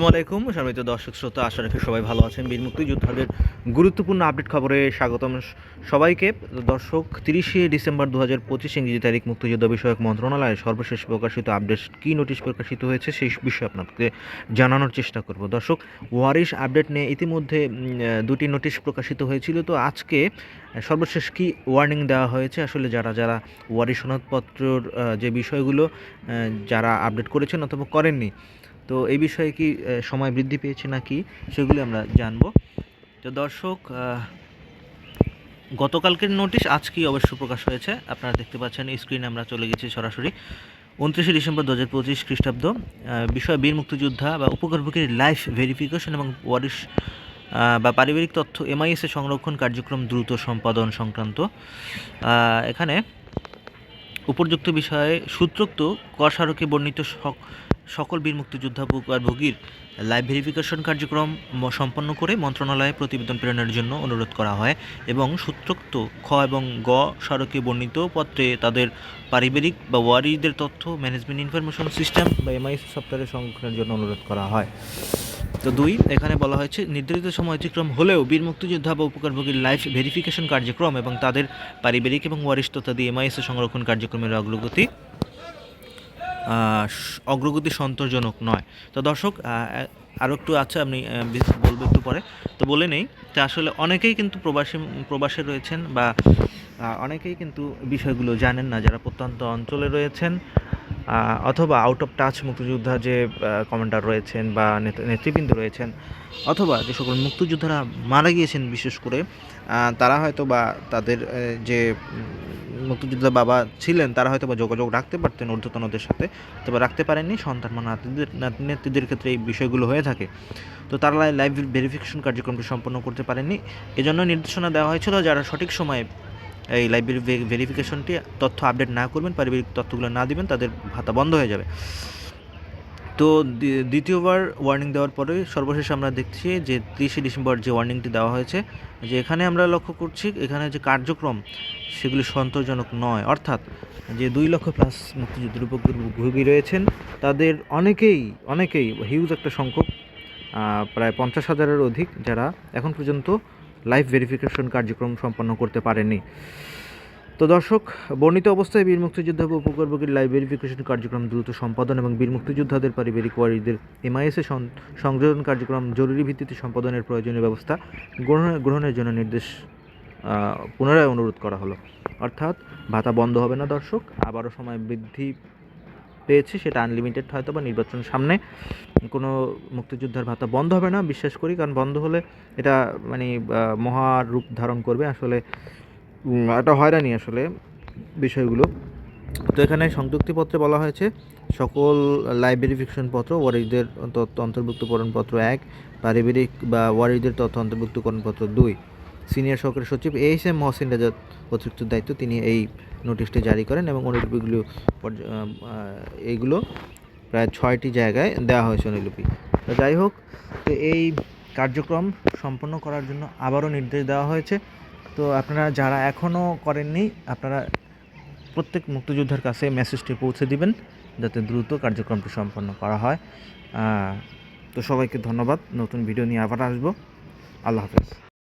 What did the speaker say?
আসসালামাইকুম সম্মানিত দর্শক শ্রোতা, আশা রাখি সবাই ভালো আছেন। বীর মুক্তিযোদ্ধাদের গুরুত্বপূর্ণ আপডেট খবরে স্বাগতম সবাইকে। দর্শক, তিরিশে ডিসেম্বর দু হাজার পঁচিশ ইংরেজি তারিখ, মুক্তিযুদ্ধ বিষয়ক মন্ত্রণালয়ের সর্বশেষ প্রকাশিত আপডেট কী নোটিশ প্রকাশিত হয়েছে সেই বিষয়ে আপনাকে জানানোর চেষ্টা করব। দর্শক, ওয়ারিশ আপডেট নিয়ে ইতিমধ্যে দুটি নোটিশ প্রকাশিত হয়েছিল। তো আজকে সর্বশেষ কি ওয়ার্নিং দেওয়া হয়েছে? আসলে যারা যারা ওয়ারিশ সনদপত্রর যে বিষয়গুলো যারা আপডেট করেছেন অথবা করেননি তো এই বিষয়ে কি সময় বৃদ্ধি পেয়েছে নাকি, সেগুলি আমরা জানব। তো দর্শক গতকালকের নোটিশ আজকেই অবশ্য প্রকাশ হয়েছে। আপনারা দেখতে পাচ্ছেন, স্ক্রিনে আমরা চলে গেছি সরাসরি। উনত্রিশে ডিসেম্বর দু হাজার পঁচিশ খ্রিস্টাব্দ বিষয় বীর মুক্তিযোদ্ধা বা উপকর্মীর লাইফ ভেরিফিকেশন এবং ওয়ারিশ বা পারিবারিক তথ্য এমআইএসএ সংরক্ষণ কার্যক্রম দ্রুত সম্পাদন সংক্রান্ত এখানে উপযুক্ত বিষয়ে সূত্রোক্ত কর বর্ণিত সকল বীর মুক্তিযোদ্ধা ভোগীর লাইভ ভেরিফিকেশন কার্যক্রম সম্পন্ন করে মন্ত্রণালয়ে প্রতিবেদন প্রেরণের জন্য অনুরোধ করা হয় এবং সূত্রোক্ত খ এবং গ স্মারকে বর্ণিত পত্রে তাদের পারিবারিক বা ওয়ারিদের তথ্য ম্যানেজমেন্ট ইনফরমেশন সিস্টেম বা এমআইএস সফটওয়্যারের সংরক্ষণের জন্য অনুরোধ করা হয়। তো দুই, এখানে বলা হয়েছে, নির্ধারিত সময় অতিক্রম হলেও বীর মুক্তিযোদ্ধা বা উপকারভোগীর লাইফ ভেরিফিকেশন কার্যক্রম এবং তাদের পারিবারিক এবং ওয়ারিষ্ঠতা দিয়ে এমআইএস সংরক্ষণ কার্যক্রমের অগ্রগতি অগ্রগতি সন্তোষজনক নয়। তো দর্শক আরও একটু আছে, আপনি বলব একটু পরে। তো বলে নেই যে আসলে অনেকেই কিন্তু প্রবাসী, প্রবাসে রয়েছেন বা অনেকেই কিন্তু বিষয়গুলো জানেন না, যারা প্রত্যন্ত অঞ্চলে রয়েছেন। অথবা আউট অফ টাচ মুক্তিযোদ্ধা যে কমান্ডার রয়েছেন বা নেতা- নেতৃবৃন্দ রয়েছেন, অথবা যে সকল মুক্তিযোদ্ধারা মারা গিয়েছেন বিশেষ করে তারা হয়তো বা তাদের যে মুক্তিযোদ্ধা বাবা ছিলেন, তারা হয়তো বা যোগাযোগ রাখতে পারতেন, ঊর্ধ্বতনদের সাথে, তবে রাখতে পারেননি, সন্তান বা নাতিদের, নাতি নাতিদের ক্ষেত্রে এই বিষয়গুলো হয়ে থাকে। তো তারা লাইভ ভেরিফিকেশন কার্যক্রমটি সম্পন্ন করতে পারেননি। এজন্য নির্দেশনা দেওয়া হয়েছিল যারা সঠিক সময়ে এই লাইব্রেরি ভেরিফিকেশনটি তথ্য আপডেট না করবেন, পারিবারিক তথ্যগুলো না দিবেন, তাদের ভাতা বন্ধ হয়ে যাবে। তো দ্বিতীয়বার ওয়ার্নিং দেওয়ার পরে সর্বশেষ আমরা দেখছি যে তিরিশে ডিসেম্বর যে ওয়ার্নিংটি দেওয়া হয়েছে, যে এখানে আমরা লক্ষ্য করছি এখানে যে কার্যক্রম সেগুলি সন্তোষজনক নয়। অর্থাৎ যে দুই লক্ষ প্লাস মুক্তিযুদ্ধের উপভোগী রয়েছেন, তাদের অনেকেই অনেকেই হিউজ একটা সংখ্যক প্রায় পঞ্চাশ হাজারের অধিক যারা এখন পর্যন্ত লাইফ ভেরিফিকেশন কার্যক্রম সম্পন্ন করতে পারেনি তো দর্শক, বর্ণিত অবস্থায় বীর মুক্তিযোদ্ধা উপকর্মীর লাইভ ভেরিফিকেশন কার্যক্রম দ্রুত সম্পাদন এবং বীর মুক্তিযোদ্ধাদের পারিবারিক ওয়ারিদের এমআইএসে সংযোজন কার্যক্রম জরুরি ভিত্তিতে সম্পাদনের প্রয়োজনীয় ব্যবস্থা গ্রহণের জন্য নির্দেশ পুনরায় অনুরোধ করা হলো। অর্থাৎ ভাতা বন্ধ হবে না দর্শক, আবারও সময় বৃদ্ধি পেয়েছে, সেটা আনলিমিটেড হয়তো বা নির্বাচন সামনে কোনো মুক্তিযোদ্ধার ভাতা বন্ধ হবে না, বিশ্বাস করি, কারণ বন্ধ হলে এটা মানে মহা রূপ ধারণ করবে আসলে। এটা হয়রানি আসলে বিষয়গুলো। তো এখানে সংযুক্তিপত্রে বলা হয়েছে, সকল লাইভ ভেরিফিকেশন পত্র ওয়ারিদের তথ্য অন্তর্ভুক্তকরণ পত্র এক, পারিবারিক বা ওয়ারিদের তথ্য অন্তর্ভুক্তকরণ পত্র দুই। সিনিয়র সহকারী সচিব এইচ এম মহসিন রাজাত অতিরিক্ত দায়িত্ব, তিনি এই নোটিশটি জারি করেন এবং অনুলিপিগুলো এইগুলো প্রায় ছয়টি জায়গায় দেওয়া হয়েছে অনুলিপি। তো যাই হোক, তো এই কার্যক্রম সম্পন্ন করার জন্য আবারও নির্দেশ দেওয়া হয়েছে। তো আপনারা যারা এখনও করেননি, আপনারা প্রত্যেক মুক্তিযোদ্ধার কাছে মেসেজটি পৌঁছে দিবেন, যাতে দ্রুত কার্যক্রমটি সম্পন্ন করা হয়। তো সবাইকে ধন্যবাদ। নতুন ভিডিও নিয়ে আবার আসব। আল্লাহ হাফেজ।